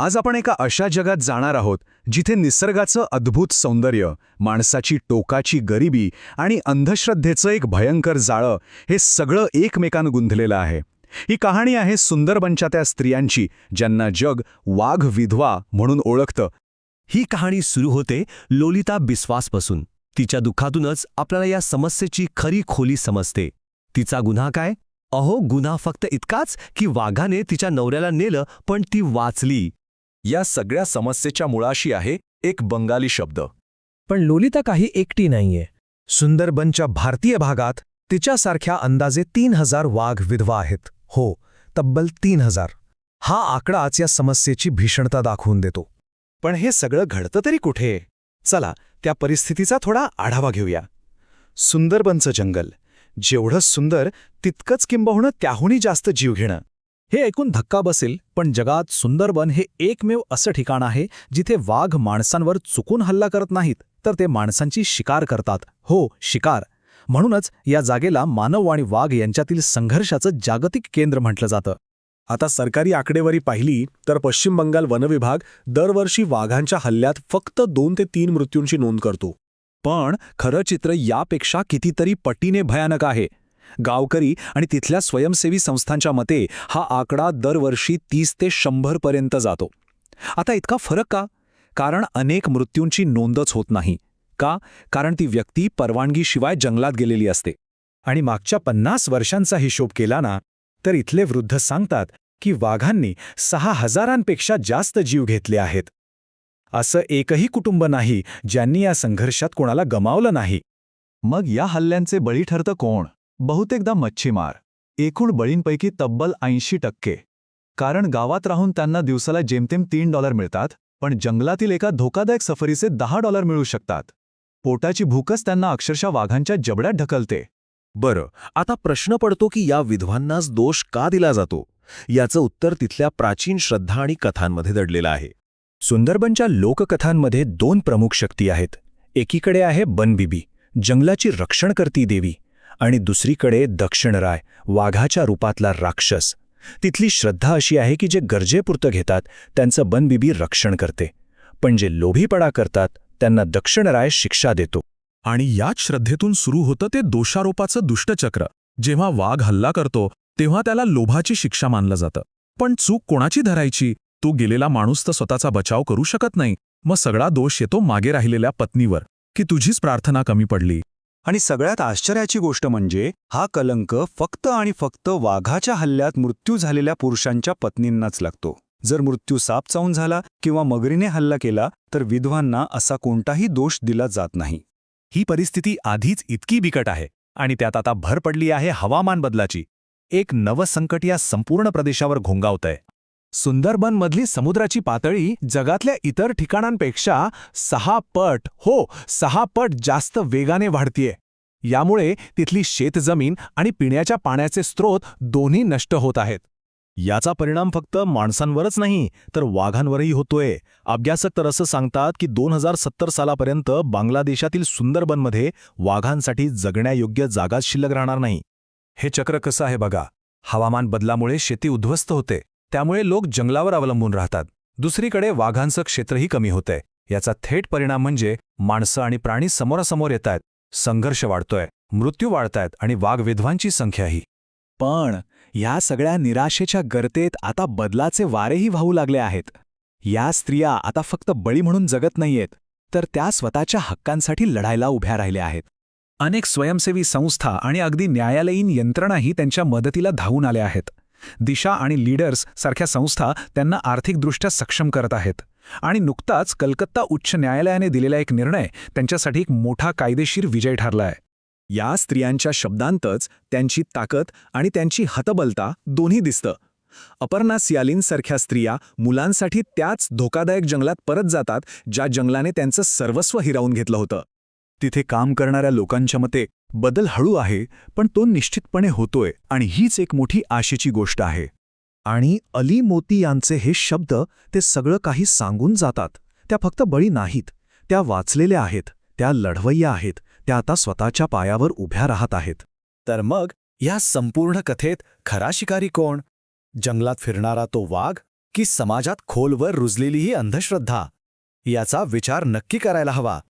आज आपण एका अशा जगात जाणार आहोत जिथे निसर्गाचं अद्भुत सौंदर्य माणसाची टोकाची गरिबी आणि अंधश्रद्धेचं एक भयंकर जाळं हे सगळं एकमेकां गुंधलेलं आहे. ही कहाणी आहे सुंदरबनच्या त्या स्त्रियांची ज्यांना जग वाघ विधवा म्हणून ओळखतं. ही कहाणी सुरू होते लोलिता बिस्वासपासून. तिच्या दुःखातूनच आपल्याला या समस्येची खरी खोली समजते. तिचा गुन्हा काय? अहो गुन्हा फक्त इतकाच की वाघाने तिच्या नवऱ्याला नेलं पण ती वाचली. या सगळ्या समस्येच्या मुळाशी आहे एक बंगाली शब्द. पण लोलिता काही एकटी नाहीये. सुंदरबनच्या भारतीय भागात तिच्यासारख्या अंदाजे तीन हजार वाघ विधवा आहेत. हो तब्बल तीन हजार. हा आकडाच या समस्येची भीषणता दाखवून देतो. पण हे सगळं घडतं तरी कुठे? चला त्या परिस्थितीचा थोडा आढावा घेऊया. सुंदरबनचं जंगल. जेवढं सुंदर तितकंच किंबहुनं त्याहूनही जास्त जीव घेणं. हे ऐकून धक्का बसेल पण जगात सुंदरबन हे एकमेव असं ठिकाण आहे जिथे वाघ माणसांवर चुकून हल्ला करत नाहीत तर ते माणसांची शिकार करतात. हो शिकार. म्हणूनच या जागेला मानव आणि वाघ यांच्यातील संघर्षाचं जागतिक केंद्र म्हटलं जातं. आता सरकारी आकडेवारी पाहिली तर पश्चिम बंगाल वनविभाग दरवर्षी वाघांच्या हल्ल्यात फक्त दोन ते तीन मृत्यूंची नोंद करतो. पण खरं चित्र यापेक्षा कितीतरी पटीने भयानक आहे. गावकरी आणि तिथल्या स्वयंसेवी संस्थांच्या मते हा आकडा दरवर्षी तीस ते शंभरपर्यंत जातो. आता इतका फरक का? कारण अनेक मृत्यूंची नोंदच होत नाही. का? कारण ती व्यक्ती परवानगीशिवाय जंगलात गेलेली असते. आणि मागच्या पन्नास वर्षांचा हिशोब केला ना तर इथले वृद्ध सांगतात की वाघांनी सहा हजारांपेक्षा जास्त जीव घेतले आहेत. असं एकही कुटुंब नाही ज्यांनी या संघर्षात कोणाला गमावलं नाही. मग या हल्ल्यांचे बळी ठरतं कोण? बहुतेकदा मच्छीमार. एकूण बळींपैकी तब्बल ऐंशी टक्के. कारण गावात राहून त्यांना दिवसाला जेमतेम तीन डॉलर मिळतात पण जंगलातील एका धोकादायक सफरीचे दहा डॉलर मिळू शकतात. पोटाची भूकच त्यांना अक्षरशः वाघांच्या जबड्यात ढकलते. बरं आता प्रश्न पडतो की या विधवांनाच दोष का दिला जातो? याचं उत्तर तिथल्या प्राचीन श्रद्धा आणि कथांमध्ये दडलेलं आहे. सुंदरबनच्या लोककथांमध्ये दोन प्रमुख शक्ती आहेत. एकीकडे आहे बनबिबी जंगलाची रक्षण करती देवी आणि दुसरीकडे दक्षिणराय वाघाच्या रूपातला राक्षस. तिथली श्रद्धा अशी आहे की जे गरजेपुरतं घेतात त्यांचं बनबिबी रक्षण करते. पण जे लोभीपडा करतात त्यांना दक्षिणराय शिक्षा देतो. आणि याच श्रद्धेतून सुरू होतं ते दोषारोपाचं दुष्टचक्र. जेव्हा वाघ हल्ला करतो तेव्हा त्याला लोभाची शिक्षा मानलं जातं. पण चूक कोणाची धरायची? तो गेलेला माणूस तर स्वतःचा बचाव करू शकत नाही. मग सगळा दोष येतो मागे राहिलेल्या पत्नीवर. की तुझीच प्रार्थना कमी पडली? आणि सगळ्यात आश्चर्याची गोष्ट म्हणजे हा कलंक फक्त आणि फक्त वाघाच्या हल्ल्यात मृत्यू झालेल्या पुरुषांच्या पत्नींनाच लागतो. जर मृत्यू साप चावून झाला किंवा मगरीने हल्ला केला तर विधवांना असा कोणताही दोष दिला जात नाही. ही परिस्थिती आधीच इतकी बिकट आहे आणि त्यात आता भर पडली आहे हवामान बदलाची. एक नवसंकट या संपूर्ण प्रदेशावर घोंगावतंय. सुंदरबनमधली समुद्राची पातळी जगातल्या इतर ठिकाणांपेक्षा सहा पट हो सहा पट जास्त वेगाने वाढतीये. यामुळे तिथली शेतजमीन आणि पिण्याच्या पाण्याचे स्रोत दोन्ही नष्ट होत आहेत. याचा परिणाम फक्त माणसांवरच नाही तर वाघांवरही होतोय. अभ्यासक तर असं सांगतात की दोन हजार सत्तर सालापर्यंत बांगलादेशातील सुंदरबनमध्ये वाघांसाठी जगण्यायोग्य जागाच शिल्लक राहणार नाही. हे चक्र कसं आहे बघा? हवामान बदलामुळे शेती उद्ध्वस्त होते. त्यामुळे लोक जंगलावर अवलंबून राहतात. दुसरीकडे वाघांचं क्षेत्रही कमी होतंय. याचा थेट परिणाम म्हणजे माणसं आणि प्राणी समोरासमोर येत आहेत संघर्ष वाढतोय मृत्यू वाढतायत आणि वाघ विधवांची संख्याही. पण या सगळ्या निराशेच्या गर्तेत आता बदलाचे वारेही वाहू लागले आहेत. या स्त्रिया आता फक्त बळी म्हणून जगत नाहीयेत तर त्या स्वतःच्या हक्कांसाठी लढायला उभ्या राहिल्या आहेत. अनेक स्वयंसेवी संस्था आणि अगदी न्यायालयीन यंत्रणाही त्यांच्या मदतीला धावून आल्या आहेत. दिशा आणि लीडर्स सारख्या संस्था त्यांना आर्थिकदृष्ट्या सक्षम करत आहेत. आणि नुकताच कलकत्ता उच्च न्यायालयाने दिलेला एक निर्णय त्यांच्यासाठी एक मोठा कायदेशीर विजय ठरलाय. या स्त्रियांच्या शब्दांतच त्यांची ताकद आणि त्यांची हतबलता दोन्ही दिसतं. अपर्णा सियालींसारख्या स्त्रिया मुलांसाठी त्याच धोकादायक जंगलात परत जातात ज्या जंगलाने त्यांचं सर्वस्व हिरावून घेतलं होतं. तिथे काम करणाऱ्या लोकांच्या मते बदल हळू आहे पण तो निश्चितपणे होतोय आणि हीच एक मोठी आशेची गोष्ट आहे. आणि अली मोती यांचे हे शब्द ते सगळं काही सांगून जातात. त्या फक्त बळी नाहीत. त्या वाचलेल्या आहेत. त्या लढवय्या आहेत. त्या आता स्वतःच्या पायावर उभ्या राहत आहेत. तर मग या संपूर्ण कथेत खरा शिकारी कोण? जंगलात फिरणारा तो वाघ की समाजात खोलवर रुजलेली ही अंधश्रद्धा? याचा विचार नक्की करायला हवा.